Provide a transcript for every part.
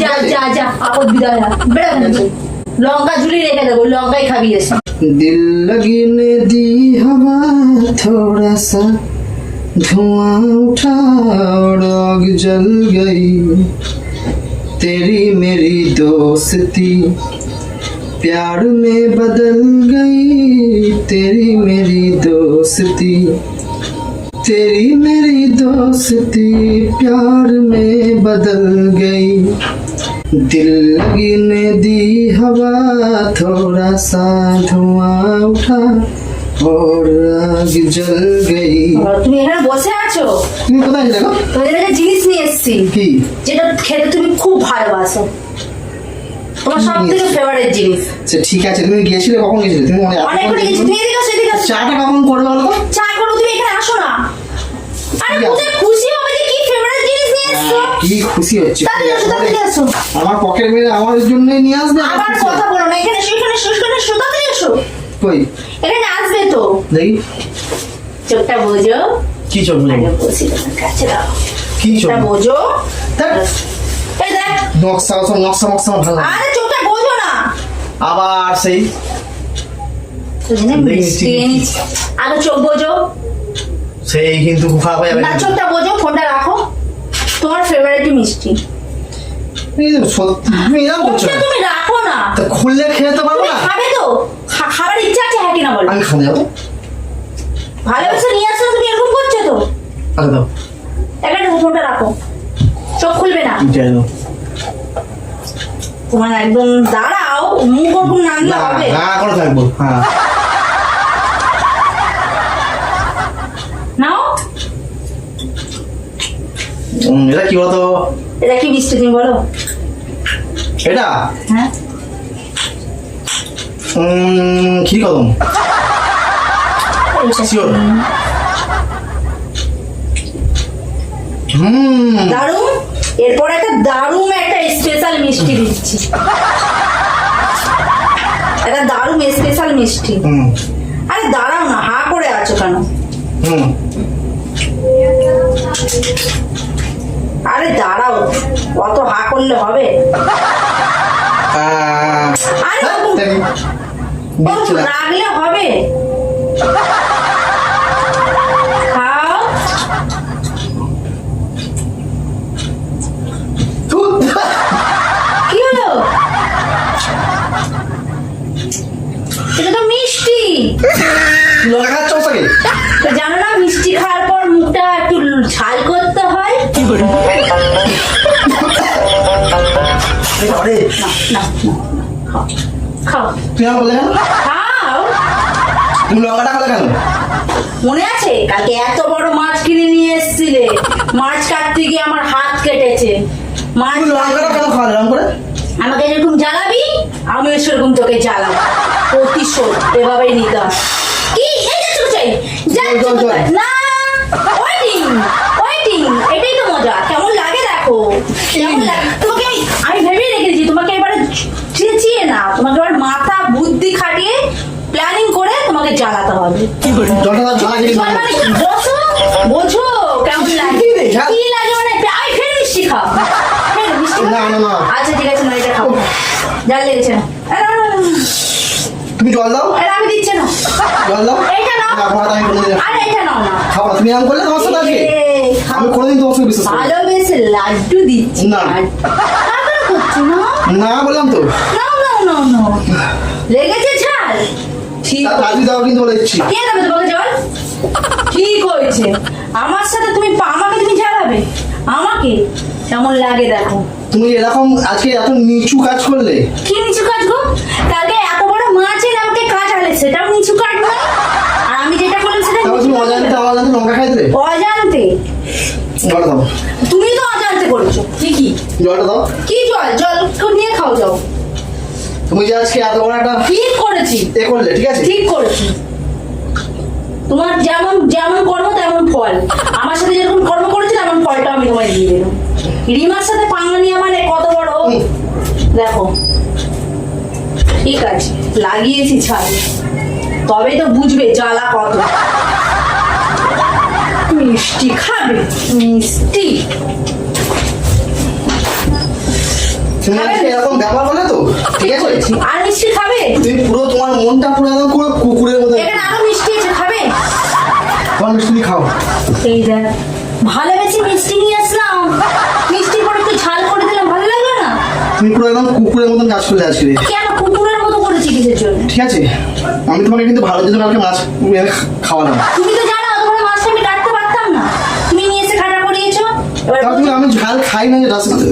যা যা যা আপদ বিদায় হয় বেড়া লঙ্কা ঝুলি রেখে দেবো লঙ্কাই খাবি এসে दिल लगने दी हवा थोड़ा सा धुआं उठा और आग जल गई तेरी मेरी दोस्ती प्यार में बदल गई तेरी मेरी दोस्ती तेरी मेरी दोस्ती प्यार में बदल गई दिल लगने दी हवा थोड़ा सा धुआं उठा और आग जल गई তুমি এখানে বসে আছো তুমি কোথায় দেখো তোমাদের কাছে জিনিস নিয়ে এসেছি কি যেটা খেতে তুমি খুব ভালোবাসো তোমার সব থেকে ফেভারিট জিনিস সে ঠিক আছে তুমি গিয়েছিলে কখন গিয়েছিলে তুমি মনে অনেক করে গেছি তুমি এদিকে আসো এদিকে আসো চাটা কখন করবে বলো তো চা করো তুমি এখানে আসো না আরে ঠিক আছে। কোথায় কি খুশি হচ্ছে তাড়াতাড়ি আসো তাড়াতাড়ি আসো আমার পকেট মেরে আমার জন্যই নিয়ে আসবে আর আবার কথা বলো না এখানে এসো এখানে এসো এখানে এসো কই? এখানে আসবে তো। দেখি। চোখটা বোঝো। কি চোখ আগে বসি কাছে দাও। কি চোখ বোঝো? এই দেখ। নকশা সব নকশা মকশা ভালো আরে চোখটা বোঝো না। আবার সেই। আগে চোখ বোঝো। সেই কিন্তু না চোখটা বোঝো ফোনটা রাখো। তোমার ফেভারিট মিষ্টি এই যে সত্যি তুমি এরকম করছ ফোনটা তুমি রাখো না তা খুললে খেয়ে তো পারব না খাবে তো খাবার ইচ্ছা আছে হ্যাঁ কিনা বলো আমি খাব যাব ভালোবেসে নিয়ে তুমি এরকম করছ তো দাও একটা ফোনটা রাখো চোখ খুলবে না যাই তোমার একদম দাঁড়াও মুখ ওরকম নামলে হবে না করে থাকব হ্যাঁ নাও উম, এটা কি বলতো? এটা কি মিষ্টি তুমি বলো? এটা? হ্যাঁ। ক্ষীর কদম। শিওর হুম। দারুণ? এরপর একটা দারুণ একটা স্পেশাল মিষ্টি দিচ্ছি। একটা দারুণ স্পেশাল মিষ্টি। হুম। আরে দাঁড়াও না হা করে আছো কেন? হুম। আরে দাঁড়াও অত হা করলে হবে? না। রাগলে হবে? খাও। কি হলো? এটা তো মিষ্টি। লঙ্কা খাচ্ছ ওটাকে? তো জানো না মিষ্টি খাওয়ার পর মুখটা একটু ঝাল না খাও। খাও। তুমি আমার বললে খাও। তুমি লঙ্কাটা খালে কেন মনে আছে? কালকে এত বড় মাছ কিনে নিয়ে এসেছিলে। মাছ কাটতে গিয়ে আমার হাত কেটেছে। মাছ লঙ্কাটা কেন করে। আমাকে যেরকম জ্বালাবি আমিও সেরকম তোকে জ্বালাবো। প্রতিশোধ এভাবেই নিতে হয় কি এই যে চুপ চাই। জল, জল, জল। না ওয়েটিং ওয়েটিং এটাই তো মজা। কেমন লাগে দেখো? কেমন লাগে? তোমাকে এবার মাথা বুদ্ধি খাটিয়ে প্ল্যানিং করে তোমাকে জ্বালাতে হবে। মানে বোঝো কেমন লাগে। কি লাগে মানে আমি ফের মিষ্টি খাও। খাও? না, না, না। আচ্ছা ঠিক আছে না এটা খাব জাল লেগেছে না। না, না, না, না। তুমি জল দাও। আমি দিচ্ছি না। জল দাও। নাও। না, আমি আরে এটা নাও না না। তুমি এরকম করলে তোমার সাথে আজকে? খাও। আমি কোনোদিন তোমার সাথে বিশ্বাস ভালোবেসে লাড্ডু দিচ্ছি। না। না? না বললাম তো। নাও নাও নাও লেগেছে ঝাল ঠিক তা দাও কিন্তু বলে দিচ্ছি। কে দেবে তোমাকে জল? ঠিক হয়েছে। আমার সাথে তুমি আমাকে তুমি জ্বালাবে? আমাকে? কেমন লাগে দেখো। তুমি এরকম আজকে এত নিচু কাজ করলে। কি নিচু কাজ গো? কালকে এত বড় মাছ এনে আমাকে কাটালে সেটাও নিচু কাজ নয়। আর আমি যেটা করলাম সেটা তুমি কাজ অজান্তে জানতে লঙ্কা খাই দিলে। অজান্তে। জলটা দাও। তুমি তো অজান্তে করেছ। ঠিকই জলটা দাও। কি জল? জল নিয়ে খাও যাও তুমি যে আজকে এত বড় একটা ঠিক করেছি। এ করলে ঠিক আছে? ঠিক করেছি। তোমার যেমন যেমন কর্ম তেমন ফল। আমার সাথে যেরকম কর্ম করেছি তেমন ফলটা আমি তোমায় দিয়ে দিলাম। রিমার সাথে পাঙ্গা নিয়ে মানে কত বড়? দেখো। ঠিক আছে লাগিয়েছি ছাড়। তবে তো বুঝবে জ্বালা কত। মিষ্টি খাবে মিষ্টি। এরকম ব্যবহার তো? ঠিক আছে? আর মিষ্টি খাবে? তুমি পুরো তোমার মনটা পুরো একদম পুরো কুকুরের মতো। এখানে আরও মিষ্টি আছে খাবে? তোমার মিষ্টি তুমি খাও। এই দেখ ভালোবেসে মিষ্টি নিয়ে আসলাম। মিষ্টি করে একটু ঝাল করে দিলাম ভালো লাগল না? তুমি পুরো একদম কুকুরের মতন কাজ কেন কুকুরের মতো করেছি কিসের জন্য? ঠিক আছে? আমি তোমাকে কিন্তু ভালো জন্য কালকে মাছ খাওয়ালাম। তুমি তো জানো তোমার আমি কাটতে পারতাম না। তুমি নিয়ে এসে করিয়েছো এবার আমি ঝাল খাই না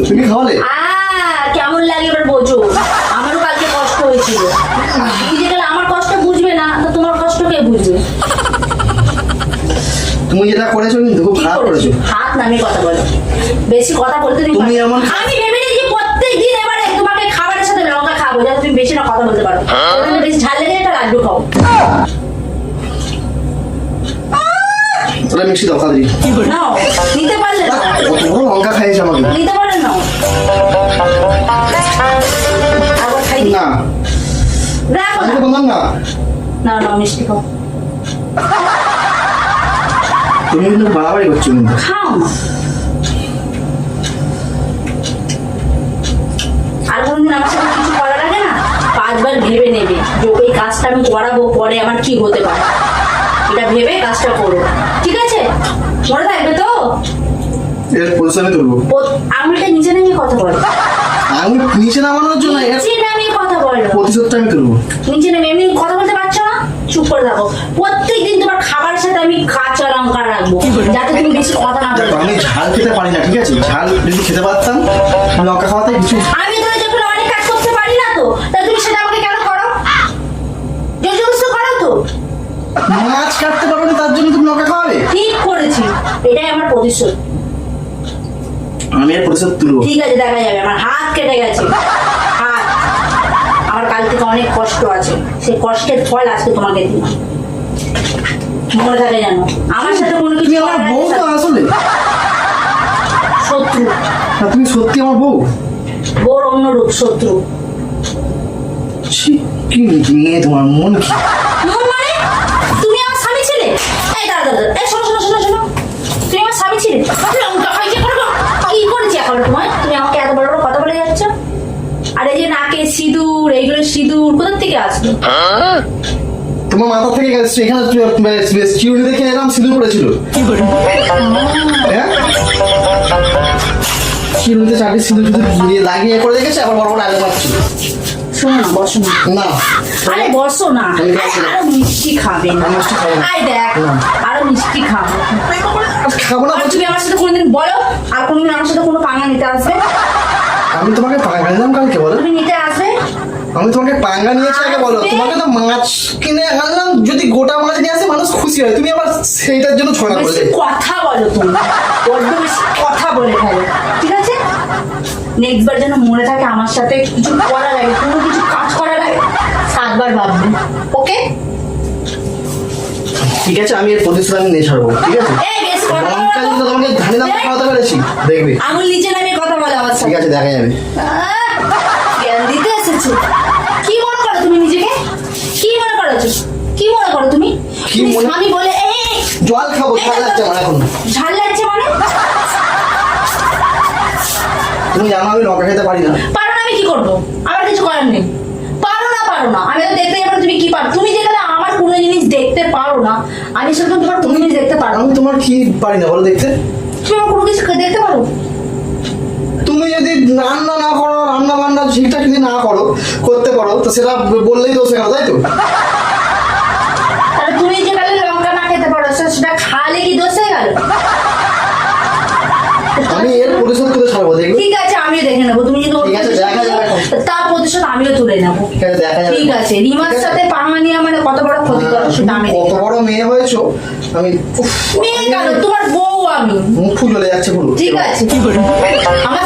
তুমি খাওয়ালে? কেমন লাগে এবার বোঝো। আমারও কালকে কষ্ট হয়েছিল। গেলে আমার কষ্ট বুঝবে না তো তোমার কষ্ট কে বুঝবে? তুমি যেটা করেছ কিন্তু খুব খারাপ করেছ? হাত নামে কথা বলো। বেশি কথা বলতে তুমি তুমি এমন- আমি ভেবে নিয়েছি প্রত্যেক দিন এবারে তোমাকে খাবারের সাথে লঙ্কা খাব যাতে তুমি বেশি না কথা বলতে পারো। বেশি ঝাল লেগে একটা লাড্ডু খাও। ওটা মিষ্টি দাও তাড়াতাড়ি নিতে পারলে না কত বড় লঙ্কা খাইয়েছে আমাকে। নিতে না। না মিষ্টি খাও। তুমি কিন্তু বাড়াবাড়ি করছ কিন্তু। খাও। আর কোনদিন আমার সাথে কিছু করার আগে না পাঁচবার ভেবে নেবে যে এই কাজটা আমি করাবো পরে আমার কি হতে পারে। এটা ভেবে কাজটা করো। ঠিক আছে? মনে থাকবে তো? এর পজিশনে তুলবো। আঙুলটা নিচে নামিয়ে কথা বলো। আমি নিচে নামানোর জন্য নিচে বলো প্রতিশোধটা আমি তুলবো নিচে নেমে এমনি কথা বলতে পারছ না? চুপ করে থাকো। প্রত্যেকদিন তোমার খাবারের সাথে আমি কাঁচা লঙ্কা রাখব যাতে তুমি বেশি কথা না বলো। আমি ঝাল খেতে পারি না ঠিক আছে? ঝাল যদি খেতে পারতাম লঙ্কা খাওয়াতে কিছু আমি তো যখন অনেক কাজ করতে পারি না তো তা তুমি সেটা আমাকে কেন করো? তো। মাছ কাটতে পারো না তার জন্য তুমি লঙ্কা খাওয়াবে ঠিক করেছি। এটাই আমার প্রতিশোধ। আমি এর প্রতিশোধ তুলবো। ঠিক আছে দেখা যাবে আমার হাত কেটে গেছে। কাল থেকে অনেক কষ্ট আছে। সেই কষ্টের ফল আজকে তোমাকে দিলাম। মনে থাকে জানো আমার সাথে কোনো কিছু আমার বউ তো আসলে? শত্রু। তুমি সত্যি আমার বউ? বোর অন্য রূপ শত্রু। ছি, কি মেয়ে তোমার মন কি? মানে তুমি আমার স্বামী ছিলে? এই দাঁড়া এই শোনো শোনো শোনো শোনো। তুমি আমার স্বামী ছিলে? লঙ্কা খাইছে মাথা থেকে গেছে এখানে চিরুনি দেখে এরকম সিঁদুর পড়েছিল। হ্যাঁ? চিরুনিতে চারটি সিঁদুর সিঁদুর দিয়ে লাগিয়ে করে রেখেছে আবার বড় বড় আগে পাচ্ছিল শোনো না বসো না। না। আরে বসো না। আরও মিষ্টি খাবে মিষ্টি খাব না। আয় দেখ আরও মিষ্টি খাব। আজ খাব না তুমি আমার সাথে কোনোদিন বলো আর কোনোদিন আমার সাথে কোনো পাঙ্গা নিতে আসবে? আমি তোমাকে পাঙ্গা নিলাম কালকে বলো। তুমি নিতে আসবে? আমি তোমাকে পাঙ্গা নিয়েছি আগে বলো। তোমাকে তো মাছ কিনে আনলাম যদি গোটা মাছ নিয়ে আসে মানুষ খুশি হয়। তুমি আবার সেইটার জন্য ছড়া বেশি কথা বলো তুমি। বড্ড বেশি কথা বলে ফেলো। ঠিক আছে? নেক্সট বার যেন মনে থাকে আমার সাথে কিছু করা লাগে কোনো কিছু কাজ করা লাগে সাতবার ভাববে। ওকে ঠিক আছে আমি এর প্রতিশোধ আমি নিয়ে ছাড়বো ঠিক আছে? বলো। লঙ্কা তোমাকে ধানি দাম খাওয়াতে পেরেছি। দেখবে। আঙুল নিচে নামিয়ে কথা বলে আমার ঠিক আছে দেখা যাবে এসেছ কি মনে করো তুমি নিজেকে? কি মনে করেছ কি মনে করো তুমি? তুমি মনে- বলে এই জল খাব ঝাল লাগছে আমার এখন। ঝাল লাগছে মানে? তুমি জানো আমি লঙ্কা খেতে পারি না। পারো না আমি কি করব? আমার কিছু করার নেই। পারো না পারো না। আমি তো দেখতে যাব তুমি কি পারো। তুমি যেখানে আমার কোনো জিনিস দেখতে পারো না। আমি সেরকম তোমার কোনো জিনিস দেখতে পারো আমি তোমার কি পারি না বলো দেখতে। তুমি আমার কোনো কিছু দেখতে পারো? তুমি যদি রান্না না করো রান্না বান্না ঠিকঠাক যদি না করো করতে পারো তো সেটা বললেই দোষ হয়ে তাই তো? তাহলে তুমি যেখানে লঙ্কা না খেতে পারো সেটা খালে কি দোষ হয়ে গেল? আমি এর প্রতিশোধ করে ছাড়বো দেখবে? ঠিক আছে আমিও দেখে নেব। তুমি যদি ঠিক আছে, দেখা যাবে তার প্রতিশোধ আমিও তুলে নেব। ঠিক আছে দেখা যাবে ঠিক আছে রিমার? সাথে মানে কত বড় ক্ষতি করো সেটা আমি কত বড় মেয়ে হয়েছো? আমি মেয়ে কেন? তোমার বউ আমি। মুখ ফুল যাচ্ছে ঠিক আছে। আমার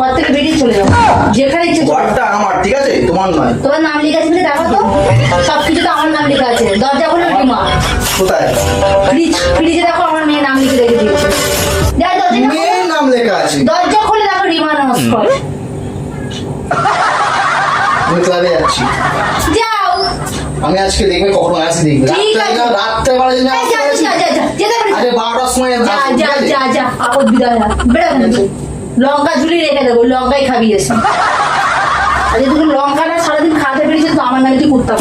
ঘর থেকে বেরিয়ে চলে যাও যেখানে ইচ্ছে ঘরটা আমার ঠিক আছে? তোমার নয়। তোমার নাম লেখা আছে দেখো তো? সব তো আমার নাম লেখা আছে। দরজা খুলে ডিমা কোথায়? ফ্রিজ ফ্রিজে দেখো আমার মেয়ের নাম লিখে রেখে দিয়েছে। যাই দরজা খুলে- মেয়ের নাম লেখা আছে। দরজা খুলে দেখো রিমা নমস্কার। আমি ক্লাবে যাচ্ছি। যাও। আমি আজকে দেখবে কখন আসি দেখবে রাত্রে যদি পারিস আরে বারোটার সময় যা যা যা যা আপদ বিদায় থেকে। লঙ্কা ঝুলি রেখে দেবো লঙ্কাই খাবি এসে। আর যদি লঙ্কা না সারাদিন খাতে পেরেছিস তো, আমার নামে তুই কুত্তা